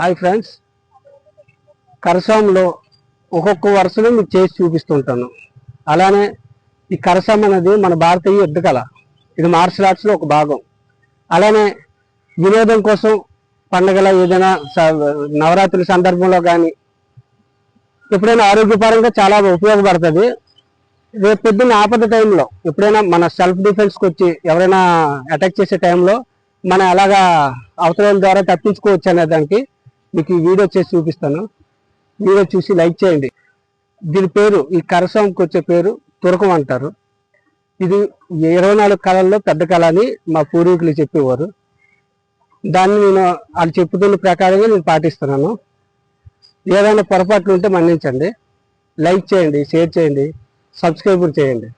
Hi friends. కరసాంలో ఒక్కొక్క వరుసలో మీకు చేసి చూపిస్తుంటాను. అలానే ఈ కరసాం అనేది మన భారతీయ యుద్ధ కళ. ఇది మార్షల్ ఆర్ట్స్లో ఒక భాగం. అలానే వినోదం కోసం పండగల ఏదైనా స- నవరాత్రి సందర్భంలో కానీ ఎప్పుడైనా ఆరోగ్యపరంగా చాలా ఉపయోగపడుతుంది. రేపు పొద్దున్న ఆపద టైంలో ఎప్పుడైనా మన సెల్ఫ్ డిఫెన్స్కి వచ్చి ఎవరైనా అటాక్ చేసే టైంలో మనం అలాగా అవసరం ద్వారా తప్పించుకోవచ్చు అనే దానికి మీకు ఈ వీడియో చేసి చూపిస్తాను. వీడియో చూసి లైక్ చేయండి. దీని పేరు ఈ కరసంకి వచ్చే పేరు తురకం అంటారు. ఇది ఇరవై నాలుగు కళల్లో పెద్ద కళ అని మా పూర్వీకులు చెప్పేవారు. దాన్ని నేను వాళ్ళు చెప్పుతున్న ప్రకారంగా నేను పాటిస్తున్నాను. ఏదైనా పొరపాట్లు ఉంటే మన్నించండి. లైక్ చేయండి షేర్ చేయండి సబ్స్క్రైబ్ చేయండి.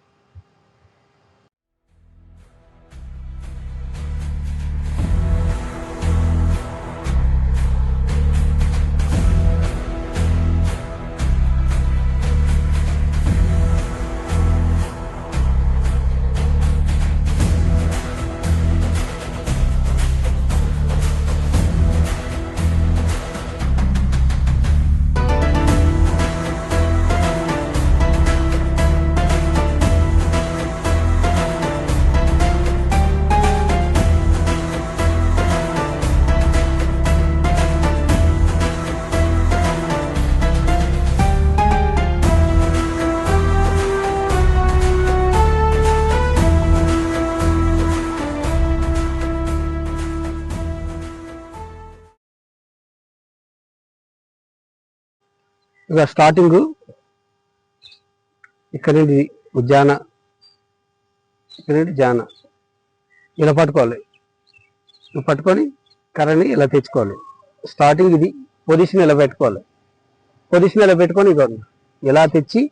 ఇక స్టార్టింగ్ ఇక్కడ నుండి ఉద్యాన ఇక్కడ నుండి జాన. ఇలా పట్టుకోవాలి. ఇలా పట్టుకొని కర్రని ఇలా తెచ్చుకోవాలి. స్టార్టింగ్ ఇది పొజిషన్ ఇలా పెట్టుకోవాలి? పొజిషన్ ఇలా పెట్టుకొని ఇక ఇలా తెచ్చి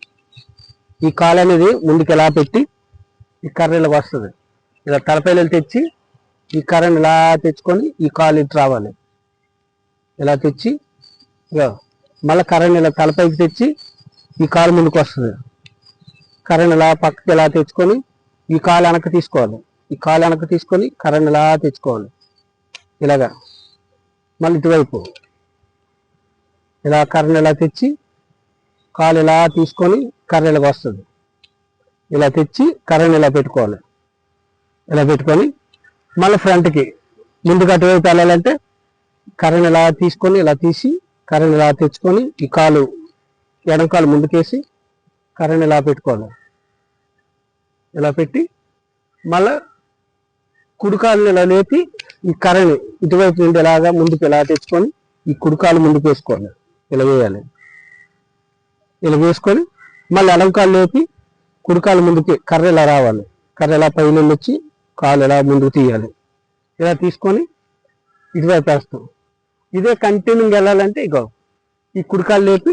ఈ కాలు అనేది ముందుకు ఇలా పెట్టి ఈ కర్ర ఇలా వస్తుంది. ఇలా తలపైలు తెచ్చి ఈ కర్రని ఇలా తెచ్చుకొని ఈ కాలు ఇటు రావాలి. ఇలా తెచ్చి ఇక మళ్ళీ కరెంట్ ఇలా తలపైకి తెచ్చి ఈ కాలు ముందుకు వస్తుంది. కరెంట్ ఇలా పక్కకి ఇలా తెచ్చుకొని ఈ కాలు వెనక్కి తీసుకోవాలి. ఈ కాలు వెనక్కి తీసుకొని కర్రని ఇలా తెచ్చుకోవాలి. ఇలాగా. మళ్ళీ ఇటువైపు. ఇలా కర్రని ఇలా తెచ్చి కాలు ఇలా తీసుకొని కర్ర ఇలాగ వస్తుంది. ఇలా తెచ్చి కర్రని ఇలా పెట్టుకోవాలి. ఇలా పెట్టుకొని మళ్ళీ ఫ్రంట్కి. ముందుకు అటువైపు వెళ్ళాలంటే కర్రని ఇలా తీసుకొని ఇలా తీసి కర్రని ఇలా తెచ్చుకొని ఈ కాలు ఎడం కాలు ముందుకేసి కర్రని ఇలా పెట్టుకోవాలి. ఇలా పెట్టి మళ్ళా కుడికాలను ఇలా లేపి ఈ కర్రని ఇటువైపు నుండి ఇలాగా ముందుకు ఇలా తెచ్చుకొని ఈ కుడికాలు ముందుకు వేసుకోవాలి ఇలా వేయాలి. ఇలా వేసుకొని మళ్ళీ ఎడంకాలు లేపి కుడికాలు ముందుకి కర్ర ఇలా రావాలి. కర్ర ఇలా పైన వచ్చి కాలు ఇలా ముందుకు తీయాలి. ఇలా తీసుకొని ఇటువైపు వేస్తాం. ఇదే కంటిన్యూగా వెళ్ళాలంటే ఇగో ఈ కుడికాలు లేపి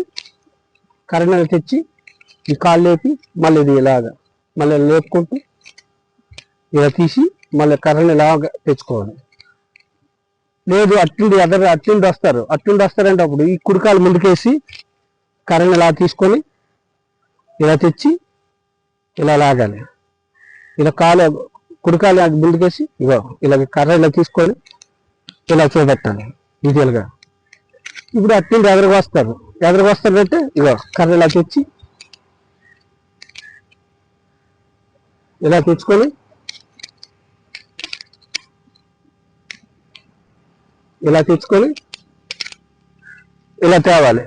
కరెంట్ తెచ్చి ఈ కాలు లేపి మళ్ళీ ఇది ఇలాగా మళ్ళీ లేపుకుంటూ ఇలా తీసి మళ్ళీ కర్రని ఇలాగ తెచ్చుకోవాలి. లేదు అట్టుండి ఎదరు అట్టుండి వస్తారు. అట్టుండి వస్తారంటే అప్పుడు ఈ కుడికాలు ముందుకేసి కర్రని ఇలా తీసుకొని ఇలా తెచ్చి ఇలా లాగాలి. ఇలా కాలు కుడికాలు ముందుకేసి ఇగో ఇలా కర్ర ఇలా తీసుకొని ఇలా చేపట్టాలి. డీటెయిల్గా ఇప్పుడు అట్టింటి ఎదురుగా వస్తారు? ఎదురుగా వస్తారంటే ఇగో కర్ర ఇలా తెచ్చి ఇలా తెచ్చుకొని ఇలా తెచ్చుకొని ఇలా తేవాలి.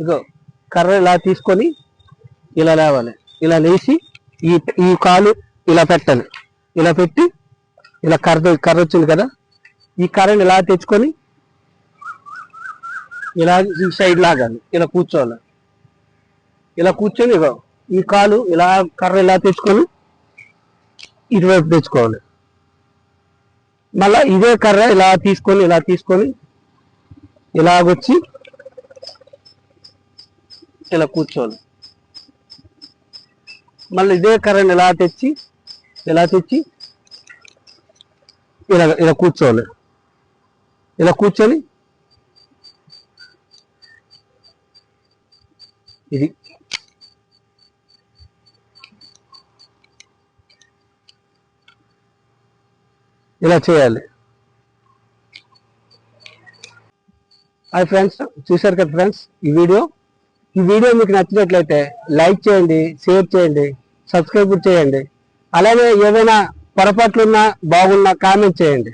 ఇగో కర్ర ఇలా తీసుకొని ఇలా లేవాలి. ఇలా లేచి ఈ ఈ కాలు ఇలా పెట్టాలి. ఇలా పెట్టి ఇలా కర్ర కర్ర వచ్చింది కదా ఈ కర్రని ఇలా తెచ్చుకొని ఇలా ఈ సైడ్ లాగాలి. ఇలా కూర్చోవాలి. ఇలా కూర్చొని ఇగో ఈ కాలు ఇలా కర్ర ఇలా తెచ్చుకొని ఇటువైపు తెచ్చుకోవాలి. మళ్ళా ఇదే కర్ర ఇలా తీసుకొని ఇలా తీసుకొని ఇలాగొచ్చి ఇలా కూర్చోవాలి. మళ్ళీ ఇదే కర్రని ఇలా తెచ్చి ఇలా తెచ్చి ఇలా ఇలా కూర్చోవాలి. ఇలా కూర్చొని ఇది. ఇలా చేయాలి. హాయ్ ఫ్రెండ్స్ చూశారు కదా ఫ్రెండ్స్ ఈ వీడియో ఈ వీడియో మీకు నచ్చినట్లయితే లైక్ చేయండి షేర్ చేయండి సబ్స్క్రైబ్ చేయండి. అలాగే ఏదైనా పొరపాట్లున్నా బాగున్నా కామెంట్ చేయండి.